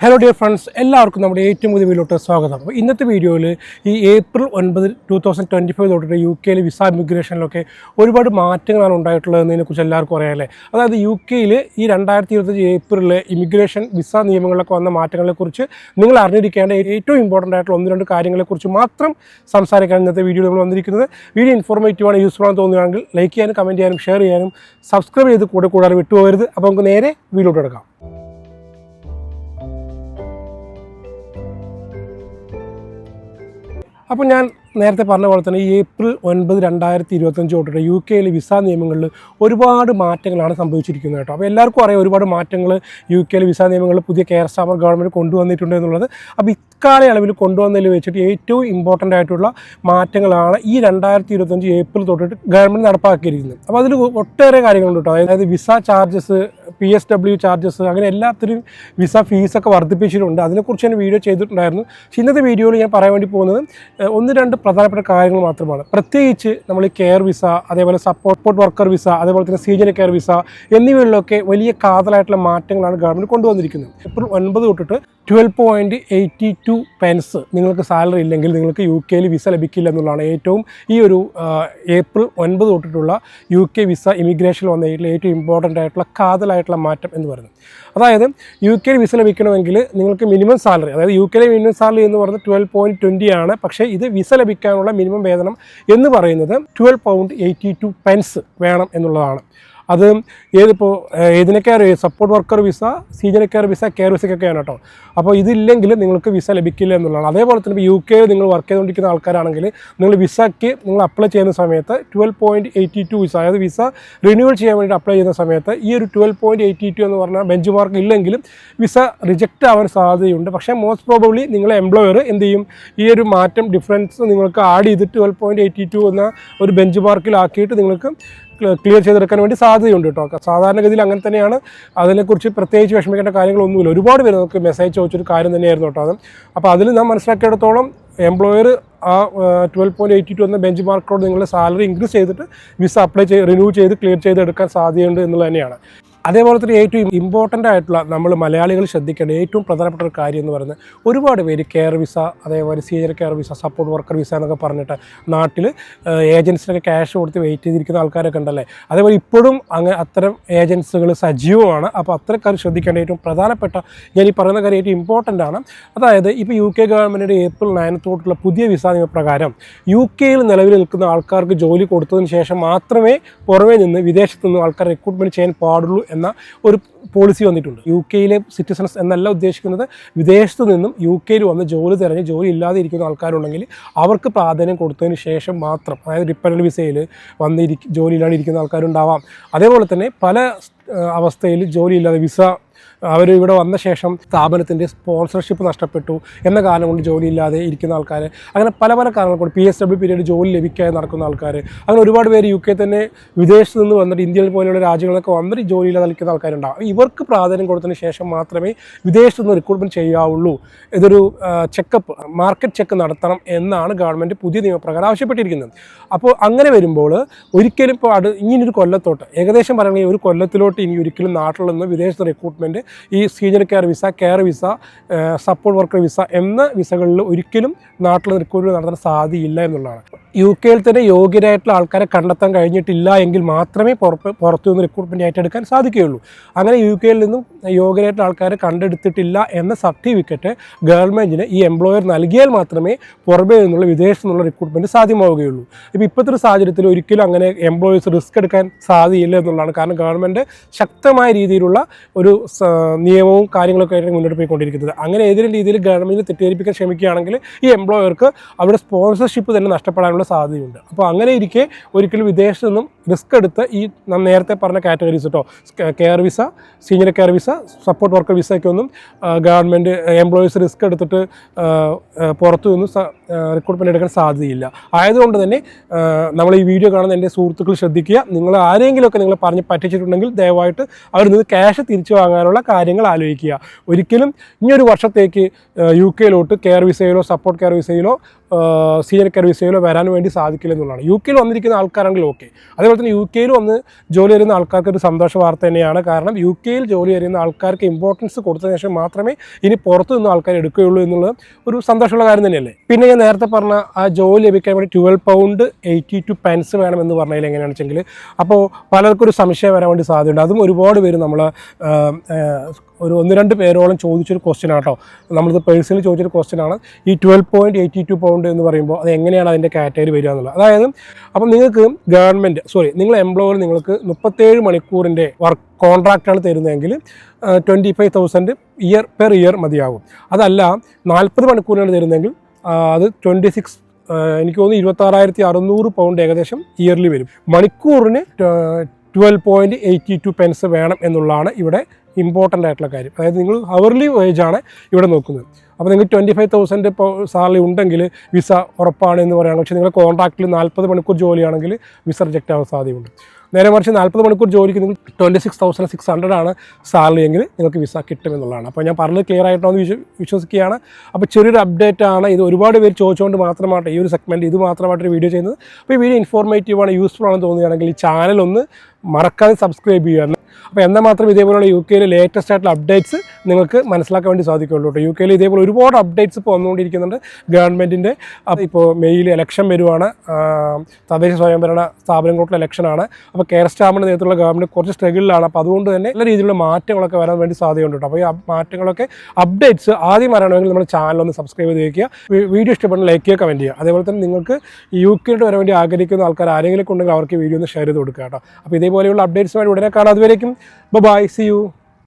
Hello dear friends എല്ലാവർക്കും നമ്മുടെ ഏറ്റവും പുതിയ വീഡിയോട്ട് സ്വാഗതം. അപ്പോൾ ഇന്നത്തെ വീഡിയോയിൽ ഈ ഏപ്രിൽ ഒൻപത് ടു തൗസൻഡ് ട്വന്റി ഫൈവ് തൊട്ടിട്ട് യു കെയിൽ വിസ ഇമിഗ്രേഷനിലൊക്കെ ഒരുപാട് മാറ്റങ്ങളാണ് ഉണ്ടായിട്ടുള്ളതെന്നതിനെ കുറിച്ച് എല്ലാവർക്കും അറിയാമല്ലേ അതായത് യു കെയിൽ ഈ രണ്ടായിരത്തി ഇരുപത്തഞ്ച് ഏപ്രിലെ ഇമിഗ്രേഷൻ വിസ നിയമങ്ങളിലൊക്കെ വന്ന മാറ്റങ്ങളെക്കുറിച്ച് നിങ്ങൾ അറിഞ്ഞിരിക്കേണ്ട ഏറ്റവും ഇമ്പോർട്ടന്റ് ആയിട്ടുള്ള ഒന്ന് രണ്ട് കാര്യങ്ങളെക്കുറിച്ച് മാത്രം സംസാരിക്കാൻ ഇന്നത്തെ വീഡിയോ നമ്മൾ വന്നിരിക്കുന്നത്. വീഡിയോ ഇൻഫോർമേറ്റീവാണ് യൂസ്ഫുൾ ആണെന്ന് തോന്നുകയാണെങ്കിൽ ലൈക്ക് ചെയ്യാനും കമന്റ് ചെയ്യാനും ഷെയർ ചെയ്യാനും സബ്സ്ക്രൈബ് ചെയ്ത് കൂടെ കൂടാതെ വിട്ടുപോകരുത്. അപ്പോൾ നമുക്ക് നേരെ വീഡിയോ എടുക്കാം അപ്പോൾ ഞാൻ നേരത്തെ പറഞ്ഞ പോലെ തന്നെ ഈ ഏപ്രിൽ ഒൻപത് രണ്ടായിരത്തി ഇരുപത്തഞ്ച് തൊട്ടിട്ട് യു കെയിൽ വിസ നിയമങ്ങളിൽ ഒരുപാട് മാറ്റങ്ങളാണ് സംഭവിച്ചിരിക്കുന്നത് കേട്ടോ. അപ്പോൾ എല്ലാവർക്കും അറിയാം ഒരുപാട് മാറ്റങ്ങൾ യു കെയിൽ വിസ നിയമങ്ങളിൽ പുതിയ കെയർ സ്റ്റാമർ ഗവൺമെന്റ് കൊണ്ടുവന്നിട്ടുണ്ട് എന്നുള്ളത്. അപ്പോൾ ഇക്കാലയളവിൽ കൊണ്ടുവന്നതിൽ വെച്ചിട്ട് ഏറ്റവും ഇമ്പോർട്ടന്റ് ആയിട്ടുള്ള മാറ്റങ്ങളാണ് ഈ രണ്ടായിരത്തി ഇരുപത്തഞ്ച് ഏപ്രിൽ തൊട്ടിട്ട് ഗവൺമെന്റ് നടപ്പാക്കിയിരിക്കുന്നത്. അപ്പോൾ അതിൽ ഒട്ടേറെ കാര്യങ്ങളുണ്ട് കേട്ടോ. അതായത് visa charges P S W charges അങ്ങനെ എല്ലാത്തിനും വിസ ഫീസൊക്കെ വർദ്ധിപ്പിച്ചിട്ടുണ്ട്. അതിനെക്കുറിച്ച് ഞാൻ വീഡിയോ ചെയ്തിട്ടുണ്ടായിരുന്നു. പക്ഷേ ഇന്നത്തെ വീഡിയോയിൽ ഞാൻ പറയാൻ വേണ്ടി പോകുന്നത് ഒന്ന് രണ്ട് പ്രധാനപ്പെട്ട കാര്യങ്ങൾ മാത്രമാണ്. പ്രത്യേകിച്ച് നമ്മൾ ഈ കെയർ വിസ അതേപോലെ സപ്പോർട്ട് വർക്കർ വിസ അതേപോലെ തന്നെ സീനിയർ കെയർ വിസ എന്നിവയിലൊക്കെ വലിയ കാതലായിട്ടുള്ള മാറ്റങ്ങളാണ് ഗവൺമെന്റ് കൊണ്ടുവന്നിരിക്കുന്നത്. ഏപ്രിൽ ഒൻപത് തൊട്ടിട്ട് twelve point eighty two pence നിങ്ങൾക്ക് സാലറി ഇല്ലെങ്കിൽ നിങ്ങൾക്ക് യു കെയിൽ വിസ ലഭിക്കില്ല എന്നുള്ളതാണ് ഏറ്റവും ഈ ഒരു ഏപ്രിൽ ഒൻപത് തൊട്ടിട്ടുള്ള യു കെ വിസ ഇമിഗ്രേഷനിൽ വന്ന ഏറ്റവും ഇമ്പോർട്ടന്റ് ആയിട്ടുള്ള കാതലായിട്ടുള്ള മാറ്റം എന്ന് പറയുന്നത്. അതായത് യു കെയിൽ വിസ ലഭിക്കണമെങ്കിൽ നിങ്ങൾക്ക് മിനിമം സാലറി അതായത് യു കെയിലെ മിനിമം സാലറി എന്ന് പറയുന്നത് ട്വൽവ് പോയിന്റ് ട്വന്റി ആണ്. പക്ഷേ ഇത് വിസ ലഭിക്കാനുള്ള മിനിമം വേതനം എന്ന് പറയുന്നത് twelve pound eighty two pence വേണം എന്നുള്ളതാണ്. അത് ഏതിപ്പോൾ ഏതിനൊക്കെ support worker visa senior care visa care വിസയ്ക്കൊക്കെയാണ് കേട്ടോ. അപ്പോൾ ഇതില്ലെങ്കിൽ നിങ്ങൾക്ക് വിസ ലഭിക്കില്ല എന്നുള്ളതാണ്. അതേപോലെ തന്നെ യു കെയിൽ നിങ്ങൾ വർക്ക് ചെയ്തുകൊണ്ടിരിക്കുന്ന ആൾക്കാരാണെങ്കിൽ നിങ്ങൾ വിസയ്ക്ക് നിങ്ങൾ അപ്ലൈ ചെയ്യുന്ന സമയത്ത് twelve point eighty two visa അതായത് വിസ റിന്യൂവൽ ചെയ്യാൻ വേണ്ടി അപ്ലൈ ചെയ്യുന്ന സമയത്ത് ഈ ഒരു ട്വൽവ് പോയിന്റ് എയ്റ്റി ടു എന്ന് പറഞ്ഞാൽ ബെഞ്ച് മാർക്ക് ഇല്ലെങ്കിലും വിസ റിജക്റ്റ് ആവാൻ സാധ്യതയുണ്ട്. പക്ഷേ മോസ്റ്റ് പ്രോബബ്ലി നിങ്ങളെ എംപ്ലോയർ എന്ത് ചെയ്യും? ഈ ഒരു മാറ്റം ഡിഫറൻസ് നിങ്ങൾക്ക് ആഡ് ചെയ്ത് ട്വൽവ് പോയിന്റ് എയ്റ്റി ടു എന്ന ഒരു ബെഞ്ച് മാർക്കിലാക്കിയിട്ട് നിങ്ങൾക്ക് ക്ലിയർ ചെയ്തെടുക്കാൻ വേണ്ടി സാധ്യതയുണ്ട് കേട്ടോ. സാധാരണഗതിയിൽ അങ്ങനെ തന്നെയാണ്. അതിനെക്കുറിച്ച് പ്രത്യേകിച്ച് വിഷമിക്കേണ്ട കാര്യങ്ങളൊന്നുമില്ല. ഒരുപാട് പേര് നമുക്ക് മെസ്സേജ് ചോദിച്ചൊരു കാര്യം തന്നെയായിരുന്നു കേട്ടോ അത്. അപ്പോൾ അതിൽ നാം മനസ്സിലാക്കിയിടത്തോളം എംപ്ലോയർ ആ ട്വൽവ് പോയിന്റ് എയ്റ്റി ടു എന്ന ബെഞ്ച് മാർക്കോട് നിങ്ങളുടെ സാലറി ഇൻക്രീസ് ചെയ്തിട്ട് വിസ അപ്ലൈ ചെയ്ത് റിന്യൂ ചെയ്ത് ക്ലിയർ ചെയ്തെടുക്കാൻ സാധ്യതയുണ്ട് എന്നുള്ളത് തന്നെയാണ്. അതേപോലെ തന്നെ ഏറ്റവും ഇമ്പോർട്ടന്റ് ആയിട്ടുള്ള നമ്മൾ മലയാളികൾ ശ്രദ്ധിക്കേണ്ട ഏറ്റവും പ്രധാനപ്പെട്ട ഒരു കാര്യം എന്ന് പറയുന്നത് ഒരുപാട് പേര് കെയർ വിസ അതേപോലെ senior care visa support worker visa എന്നൊക്കെ പറഞ്ഞിട്ട് നാട്ടിൽ ഏജൻസിനൊക്കെ ക്യാഷ് കൊടുത്ത് വെയിറ്റ് ചെയ്തിരിക്കുന്ന ആൾക്കാരൊക്കെ ഉണ്ടല്ലേ? അതേപോലെ ഇപ്പോഴും അങ്ങനെ അത്തരം ഏജൻസികൾ സജീവമാണ്. അപ്പോൾ അത്തരക്കാർ ശ്രദ്ധിക്കേണ്ട ഏറ്റവും പ്രധാനപ്പെട്ട ഞാൻ ഈ പറയുന്ന കാര്യം ഏറ്റവും ഇമ്പോർട്ടന്റ് ആണ്. അതായത് ഇപ്പോൾ യു കെ ഗവൺമെന്റിന്റെ ഏപ്രിൽ നയനത്തോട്ടുള്ള പുതിയ വിസ നിയമപ്രകാരം യു കെയിൽ നിലവിൽ നിൽക്കുന്ന ആൾക്കാർക്ക് ജോലി കൊടുത്തതിന് ശേഷം മാത്രമേ പുറമേ നിന്ന് വിദേശത്ത് നിന്ന് ആൾക്കാർ റിക്രൂട്ട്മെന്റ് ചെയ്യാൻ പാടുള്ളൂ എന്ന ഒരു പോളിസി വന്നിട്ടുണ്ട്. യു കെയിലെ സിറ്റിസൺസ് എന്നല്ല ഉദ്ദേശിക്കുന്നത്. വിദേശത്ത് നിന്നും യു കെയിൽ വന്ന് ജോലി തിരഞ്ഞ് ജോലി ഇല്ലാതെ ഇരിക്കുന്ന ആൾക്കാരുണ്ടെങ്കിൽ അവർക്ക് പ്രാധാന്യം കൊടുത്തതിന് ശേഷം മാത്രം അതായത് ഡിപ്പെൻഡന്റ് വിസയിൽ വന്നിരിക്കും ജോലി ഇല്ലാതെ ഇരിക്കുന്ന ആൾക്കാരുണ്ടാവാം. അതേപോലെ തന്നെ പല അവസ്ഥയിൽ ജോലി ഇല്ലാതെ വിസ അവർ ഇവിടെ വന്ന ശേഷം സ്ഥാപനത്തിന്റെ സ്പോൺസർഷിപ്പ് നഷ്ടപ്പെട്ടു എന്ന കാരണം കൊണ്ട് ജോലിയില്ലാതെ ഇരിക്കുന്ന ആൾക്കാർ അങ്ങനെ പല പല കാരണങ്ങൾ കൊണ്ട് പി എസ് ഡബ്ല്യു പീരീഡ് ജോലി ലഭിക്കാതെ നടക്കുന്ന ആൾക്കാർ അങ്ങനെ ഒരുപാട് പേര് യു കെ തന്നെ വിദേശത്ത് നിന്ന് വന്നിട്ട് ഇന്ത്യയിൽ പോലെയുള്ള രാജ്യങ്ങളൊക്കെ വന്നിട്ട് ജോലിയില്ലാതെ നിൽക്കുന്ന ആൾക്കാരുണ്ടാവും. ഇവർക്ക് പ്രാധാന്യം കൊടുത്തതിന് ശേഷം മാത്രമേ വിദേശത്ത് നിന്ന് റിക്രൂട്ട്മെന്റ് ചെയ്യാവുള്ളൂ. ഇതൊരു ചെക്കപ്പ് മാർക്കറ്റ് ചെക്ക് നടത്തണം എന്നാണ് ഗവൺമെന്റ് പുതിയ നിയമപ്രകാരം ആവശ്യപ്പെട്ടിരിക്കുന്നത്. അപ്പോൾ അങ്ങനെ വരുമ്പോൾ ഒരിക്കലും ഇപ്പോൾ അത് ഇങ്ങനൊരു കൊല്ലത്തോട്ട് ഏകദേശം പറയുകയാണെങ്കിൽ ഒരു കൊല്ലത്തിലോട്ട് ഇനി ഒരിക്കലും നാട്ടിൽ നിന്ന് വിദേശത്ത് റിക്രൂട്ട്മെന്റ് ഈ senior care visa care visa support worker visa എന്ന വിസകളിൽ ഒരിക്കലും നാട്ടിൽ റിക്രൂട്ട്മെന്റ് നടത്താൻ സാധ്യയില്ല എന്നുള്ളതാണ്. യു കെയിൽ തന്നെ യോഗ്യരായിട്ടുള്ള ആൾക്കാരെ കണ്ടെത്താൻ കഴിഞ്ഞിട്ടില്ല എങ്കിൽ മാത്രമേ പുറത്ത് പുറത്തു നിന്ന് റിക്രൂട്ട്മെന്റ് ഏറ്റെടുക്കാൻ സാധിക്കുകയുള്ളൂ. അങ്ങനെ യു കെയിൽ നിന്നും യോഗ്യരായിട്ടുള്ള ആൾക്കാരെ കണ്ടെടുത്തിട്ടില്ല എന്ന സർട്ടിഫിക്കറ്റ് ഗവൺമെന്റിന് ഈ എംപ്ലോയർ നൽകിയാൽ മാത്രമേ പുറമേ നിന്നുള്ള വിദേശത്തു നിന്നുള്ള റിക്രൂട്ട്മെന്റ് സാധ്യമാവുകയുള്ളൂ. ഇപ്പോൾ ഇപ്പോഴത്തെ ഒരു സാഹചര്യത്തിൽ ഒരിക്കലും അങ്ങനെ എംപ്ലോയീസ് റിസ്ക് എടുക്കാൻ സാധ്യതയില്ല എന്നുള്ളതാണ്. കാരണം ഗവൺമെന്റ് ശക്തമായ രീതിയിലുള്ള ഒരു നിയമവും കാര്യങ്ങളൊക്കെ ആയിട്ട് മുന്നോട്ട് പോയിക്കൊണ്ടിരിക്കുന്നത് അങ്ങനെ ഏതെങ്കിലും രീതിയിൽ ഗവൺമെന്റ് തെറ്റിദ്ധരിപ്പിക്കാൻ ശ്രമിക്കുകയാണെങ്കിൽ ഈ എംപ്ലോയർക്ക് അവരുടെ സ്പോൺസർഷിപ്പ് തന്നെ നഷ്ടപ്പെടാനുള്ള സാധ്യതയുണ്ട്. അപ്പോൾ അങ്ങനെ ഇരിക്കെ ഒരിക്കലും വിദേശത്ത് നിന്നും റിസ്ക് എടുത്ത് ഈ നേരത്തെ പറഞ്ഞ കാറ്റഗറീസ് കേട്ടോ care visa senior care visa support worker വിസയ്ക്കൊന്നും government employees risk എടുത്തിട്ട് പുറത്തു നിന്ന് റിക്രൂട്ട്മെന്റ് എടുക്കാൻ സാധ്യതയില്ല. ആയതുകൊണ്ട് തന്നെ നമ്മൾ ഈ വീഡിയോ കാണുന്ന എന്റെ സുഹൃത്തുക്കൾ ശ്രദ്ധിക്കുക. നിങ്ങൾ ആരെങ്കിലുമൊക്കെ നിങ്ങൾ പറഞ്ഞ് പറ്റിച്ചിട്ടുണ്ടെങ്കിൽ ദയവായിട്ട് അവരിൽ നിന്ന് ക്യാഷ് തിരിച്ചു വാങ്ങാനുള്ള കാര്യങ്ങൾ ആലോചിക്കുക. ഒരിക്കലും ഇനിയൊരു വർഷത്തേക്ക് യു കെയിലോട്ട് കെയർ വിസയിലോ സപ്പോർട്ട് കെയർ വിസയിലോ സീനിയർ കെയർ വിസയിലോ വരാൻ വേണ്ടി സാധിക്കില്ല എന്നുള്ളതാണ്. യു കെയിൽ വന്നിരിക്കുന്ന ആൾക്കാരാണെങ്കിൽ ഓക്കെ അതേപോലെ തന്നെ യു കെയിൽ വന്ന് ജോലി ചെയ്യുന്ന ആൾക്കാർക്ക് ഒരു സന്തോഷ വാർത്ത തന്നെയാണ്. കാരണം യു കെയിൽ ജോലി ചെയ്യുന്ന ആൾക്കാർക്ക് ഇമ്പോർട്ടൻസ് കൊടുത്തതിന് ശേഷം മാത്രമേ ഇനി പുറത്തു നിന്ന് ആൾക്കാർ എടുക്കുകയുള്ളൂ എന്നുള്ള ഒരു സന്തോഷമുള്ള കാര്യം തന്നെയല്ലേ? പിന്നെ ഞാൻ നേരത്തെ പറഞ്ഞ ആ ജോലി ലഭിക്കാൻ വേണ്ടി twelve pound eighty two pence വേണമെന്ന് പറഞ്ഞതിൽ എങ്ങനെയാണെന്ന് വെച്ചെങ്കിൽ അപ്പോൾ പലർക്കും ഒരു സംശയം വരാൻ വേണ്ടി സാധ്യതയുണ്ട്. അതും ഒരുപാട് പേര് നമ്മൾ ഒരു ഒന്ന് രണ്ട് പേരോളം ചോദിച്ചൊരു ക്വസ്റ്റ്യൻ ആട്ടോ. നമ്മളിത് പേഴ്സണലി ചോദിച്ചൊരു ക്വസ്റ്റ്യൻ ആണ്. ഈ twelve point eighty two pound എന്ന് പറയുമ്പോൾ അത് എങ്ങനെയാണ് അതിന്റെ കാറ്റഗറി വരിക എന്നുള്ളത്? അതായത് അപ്പം നിങ്ങൾക്ക് ഗവൺമെന്റ് സോറി നിങ്ങൾ എംപ്ലോയർ നിങ്ങൾക്ക് മുപ്പത്തേഴ് മണിക്കൂറിന്റെ വർക്ക് കോൺട്രാക്റ്റാണ് തരുന്നതെങ്കിൽ twenty five thousand year per year മതിയാകും. അതല്ല നാൽപ്പത് മണിക്കൂറിനാണ് തരുന്നതെങ്കിൽ അത് ട്വന്റി സിക്സ് എനിക്ക് തോന്നുന്നു ഇരുപത്താറായിരത്തി അറുന്നൂറ് പൗണ്ട് ഏകദേശം ഇയർലി വരും. മണിക്കൂറിന് twelve point eighty two pence വേണം എന്നുള്ളതാണ് ഇവിടെ ഇമ്പോർട്ടന്റ് ആയിട്ടുള്ള കാര്യം. അതായത് നിങ്ങൾ ഹവർലി വേജാണ് ഇവിടെ നോക്കുന്നത്. അപ്പോൾ നിങ്ങൾ ട്വന്റി ഫൈവ് തൗസൻഡ് ഇപ്പോൾ സാലറി ഉണ്ടെങ്കിൽ വിസ ഉറപ്പാണ് എന്ന് പറയുകയാണ്. പക്ഷേ നിങ്ങൾ കോൺട്രാക്റ്റിൽ നാൽപ്പത് മണിക്കൂർ ജോലിയാണെങ്കിൽ വിസ റിജക്റ്റ് ആവാൻ സാധ്യതയുണ്ട്. നേരെ മറിച്ച് നാൽപ്പത് മണിക്കൂർ ജോലിക്ക് നിങ്ങൾ twenty six thousand six hundred ആണ് സാലറി എങ്കിൽ നിങ്ങൾക്ക് വിസ കിട്ടുമെന്നുള്ളതാണ് അപ്പോൾ ഞാൻ പറഞ്ഞത് ക്ലിയർ ആയിട്ടാണ് വിശ്വ വിശ്വസിക്കുകയാണ്. അപ്പോൾ ചെറിയൊരു അപ്ഡേറ്റ് ആണ്. ഇത് ഒരുപാട് പേര് ചോദിച്ചുകൊണ്ട് മാത്രമായിട്ട് ഈ ഒരു സെഗ്മെന്റ് ഇത് മാത്രമായിട്ടൊരു വീഡിയോ ചെയ്യുന്നത്. അപ്പോൾ ഈ വീഡിയോ ഇൻഫോർമേറ്റീവ് ആണ് യൂസ്ഫുൾ ആണെന്ന് തോന്നുകയാണെങ്കിൽ ഈ ചാനൽ ഒന്ന് മറക്കാതെ സബ്സ്ക്രൈബ് ചെയ്യുകയാണ് അപ്പോൾ എന്നാൽ മാത്രം ഇതേപോലെയുള്ള യു കെയിലെ ലേറ്റസ്റ്റ് ആയിട്ടുള്ള അപ്ഡേറ്റ്സ് നിങ്ങൾക്ക് മനസ്സിലാക്കാൻ വേണ്ടി സാധിക്കുള്ളൂ കേട്ടോ. യു കെയിൽ ഇതേപോലെ ഒരുപാട് അപ്ഡേറ്റ്സ് ഇപ്പോൾ വന്നുകൊണ്ടിരിക്കുന്നുണ്ട്. ഗവൺമെന്റിന്റെ ഇപ്പോൾ മെയ്യിൽ ഇലക്ഷൻ വരുവാണ്. തദ്ദേശ സ്വയംഭരണ സ്ഥാപനങ്ങൾക്കുള്ള ഇലക്ഷനാണ് അപ്പോൾ കെയർ സ്റ്റാമ്പിന്റെ നേതൃത്വമുള്ള ഗവൺമെന്റ് കുറച്ച് സ്ട്രഗിളിലാണ് അപ്പോൾ അതുകൊണ്ട് തന്നെ നല്ല രീതിയിലുള്ള മാറ്റങ്ങളൊക്കെ വരാൻ വേണ്ടി സാധ്യതയുണ്ട് കേട്ടോ. അപ്പോൾ ഈ മാറ്റങ്ങളൊക്കെ അപ്ഡേറ്റ്സ് ആദ്യം അറിയണമെങ്കിൽ നമ്മുടെ ചാനൽ ഒന്ന് സബ്സ്ക്രൈബ് ചെയ്ത് വയ്ക്കുക വീഡിയോ ഇഷ്ടപ്പെടുന്ന ലൈക്ക് ചെയ്യുക കമന്റ് ചെയ്യുക. അതേപോലെ തന്നെ നിങ്ങൾക്ക് യു കെയിലോട്ട് വരാൻ വേണ്ടി ആഗ്രഹിക്കുന്ന ആൾക്കാർ ആരെങ്കിലും ഉണ്ടെങ്കിൽ അവർക്ക് വീഡിയോ ഒന്ന് ഷെയർ ചെയ്ത് കൊടുക്കുക കേട്ടോ. അപ്പോൾ ഇതേപോലെയുള്ള അപ്ഡേറ്റ്സുമായി ഉടനെ കാണാം. അതുവരേക്കും ബൈ സി യു